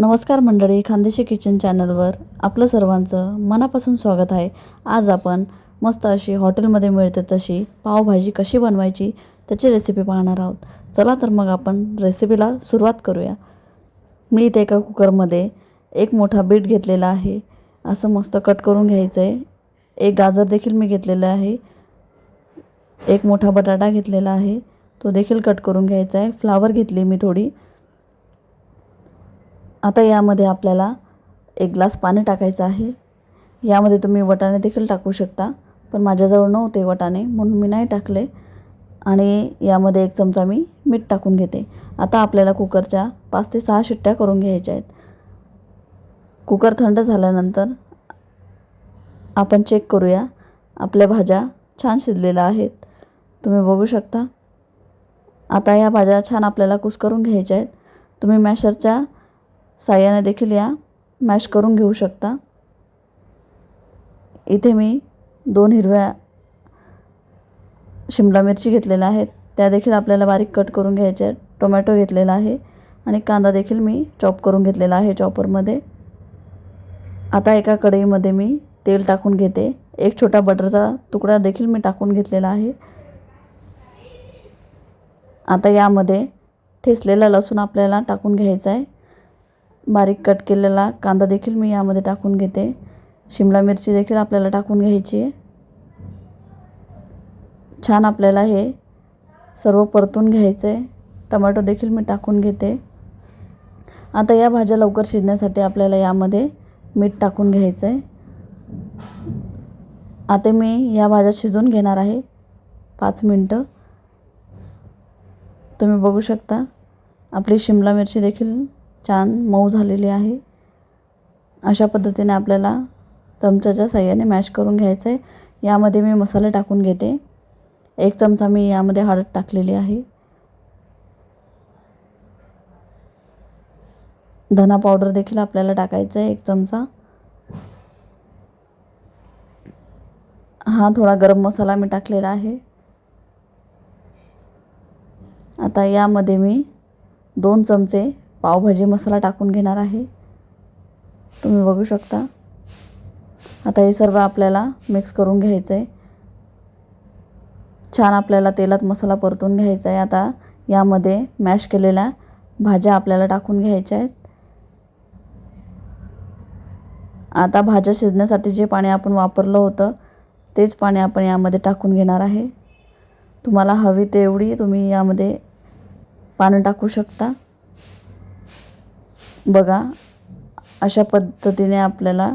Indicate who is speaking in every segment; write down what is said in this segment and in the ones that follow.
Speaker 1: नमस्कार मंडळी खानदेशी किचन चॅनलवर आपलं सर्वांचं मनापासून स्वागत आहे. आज आपण मस्त अशी हॉटेलमध्ये मिळते तशी पावभाजी कशी बनवायची त्याची रेसिपी पाहणार आहोत. चला तर मग आपण रेसिपीला सुरुवात करूया. मी इथे एका कुकरमध्ये एक मोठा बीट घेतलेला आहे. असं मस्त कट करून घ्यायचं आहे एक गाजर देखील मी घेतलेलं आहे. एक मोठा बटाटा घेतलेला आहे. तो देखील कट करून घ्यायचा आहे फ्लावर घेतली मी थोडी. आता यामध्ये आपल्याला एक ग्लास पाणी टाकायचं आहे. यामध्ये तुम्ही वटाणे देखील टाकू शकता पण माझ्याजवळ नव्हते वटाणे म्हणून मी नाही टाकले. आणि यामध्ये एक चमचा मी मीठ टाकून घेते. आता आपल्याला कुकरच्या पाच ते सहा शिट्ट्या करून घ्यायच्या आहेत. कुकर थंड झाल्यानंतर आपण चेक करूया. आपल्या भाज्या छान शिजलेल्या आहेत. तुम्ही बघू शकता. आता या भाज्या छान आपल्याला कुस्करून घ्यायच्या आहेत. तुम्ही मॅशरच्या साह्याने देखील या मॅश करून घेऊ शकता. इथे मी दोन हिरव्या शिमला मिरची घेतलेल्या आहेत. त्या देखील आपल्याला बारीक कट करून घ्यायच्या आहेत. टोमॅटो घेतलेला आहे आणि कांदा देखील मी चॉप करून घेतलेला आहे चॉपरमध्ये. आता एका कढईमध्ये मी तेल टाकून घेते. एक छोटा बटरचा तुकडा देखील मी टाकून घेतलेला आहे. आता यामध्ये ठेचलेला लसूण आपल्याला टाकून घ्यायचा आहे. बारीक कट केलेला कांदा देखील मी यामध्ये टाकून घेते. शिमला मिरची देखील आपल्याला टाकून घ्यायची आहे. छान आपल्याला हे सर्व परतून घ्यायचं आहे. टमॅटो देखील मी टाकून घेते. आता या भाज्या लवकर शिजण्यासाठी आपल्याला यामध्ये मीठ टाकून घ्यायचं आहे. आता मी या भाज्या शिजवून घेणार आहे. पाच मिनटं. तुम्ही बघू शकता. आपली शिमला मिरची देखील छान मऊ झालेली आहे. अशा पद्धतीने आपल्याला चमच्याच्या साह्याने मॅश करून घ्यायचं आहे यामध्ये मी मसाले टाकून घेते. एक चमचा मी यामध्ये हळद टाकलेली आहे. धना पावडर देखील आपल्याला टाकायचं आहे एक चमचा. हा थोडा गरम मसाला मी टाकलेला आहे. आता यामध्ये मी दोन चमचे पावभाजी मसाला टाकून घेणार आहे. तुम्ही बघू शकता. आता हे सर्व आपल्याला मिक्स करून घ्यायचं आहे छान आपल्याला तेलात मसाला परतून घ्यायचा आहे आता यामध्ये मॅश केलेल्या भाज्या आपल्याला टाकून घ्यायच्या आहेत आता भाज्या शिजण्यासाठी जे पाणी आपण वापरलं होतं तेच पाणी आपण यामध्ये टाकून घेणार आहे. तुम्हाला हवी तेवढी तुम्ही यामध्ये पाणी टाकू शकता. बघा अशा पद्धतीने आपल्याला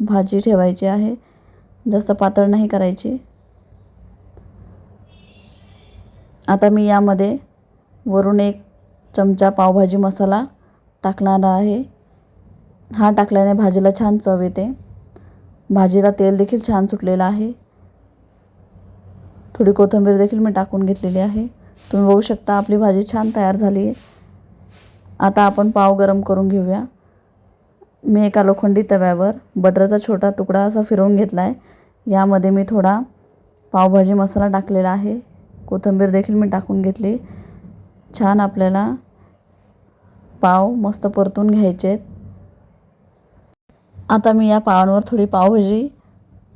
Speaker 1: भाजी ठेवायची आहे. जास्त पातळ नाही करायची. आता मी यामध्ये वरून एक चमचा पावभाजी मसाला टाकणार आहे. हा टाकल्याने भाजीला छान चव येते. भाजीला तेल देखील छान सुटलेलं आहे. थोडी कोथिंबीर देखील मी टाकून घेतलेली आहे. तुम्ही बघू शकता आपली भाजी छान तयार झाली आहे. आता आपण पाव गरम करून घेऊया. मी एका लोखंडी तव्यावर बटरचा छोटा तुकडा असा फिरवून घेतला आहे यामध्ये मी थोडा पावभाजी मसाला टाकलेला आहे. कोथिंबीर देखील मी टाकून घेतली. छान आपल्याला पाव मस्त परतून घ्यायचे आहेत. आता मी या पावांवर थोडी पावभाजी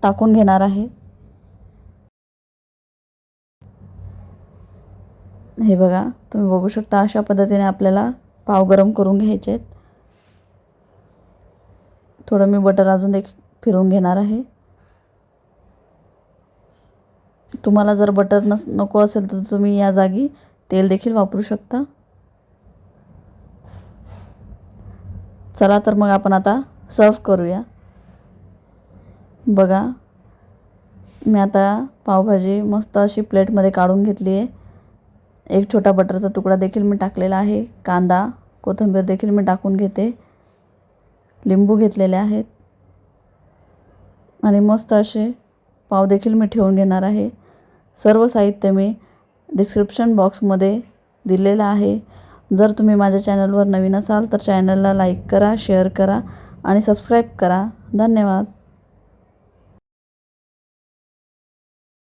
Speaker 1: टाकून घेणार आहे. हे बघा तुम्ही बघू शकता अशा पद्धतीने आपल्याला पाव गरम करून घ्यायचे आहेत. थोडं मी बटर अजून एक फिरून घेणार आहे. तुम्हाला जर बटर नस नको असेल तर तुम्ही या जागी तेल देखील वापरू शकता. चला तर मग आपण आता सर्व करूया. बघा मी आता पावभाजी मस्त अशी प्लेटमध्ये काढून घेतली आहे. एक छोटा बटरचा तुकडा देखील मी टाकलेला आहे. कांदा कोथिंबीर देखील मी टाकून घेते. लिंबू घेतलेले आहेत. आणि मस्त असे पाव देखील मी ठेवून घेणार आहे. सर्व साहित्य मी डिस्क्रिप्शन बॉक्समध्ये दिलेलं आहे. जर तुम्ही माझ्या चॅनलवर नवीन असाल तर चॅनलला लाईक करा शेअर करा आणि सबस्क्राईब करा. धन्यवाद.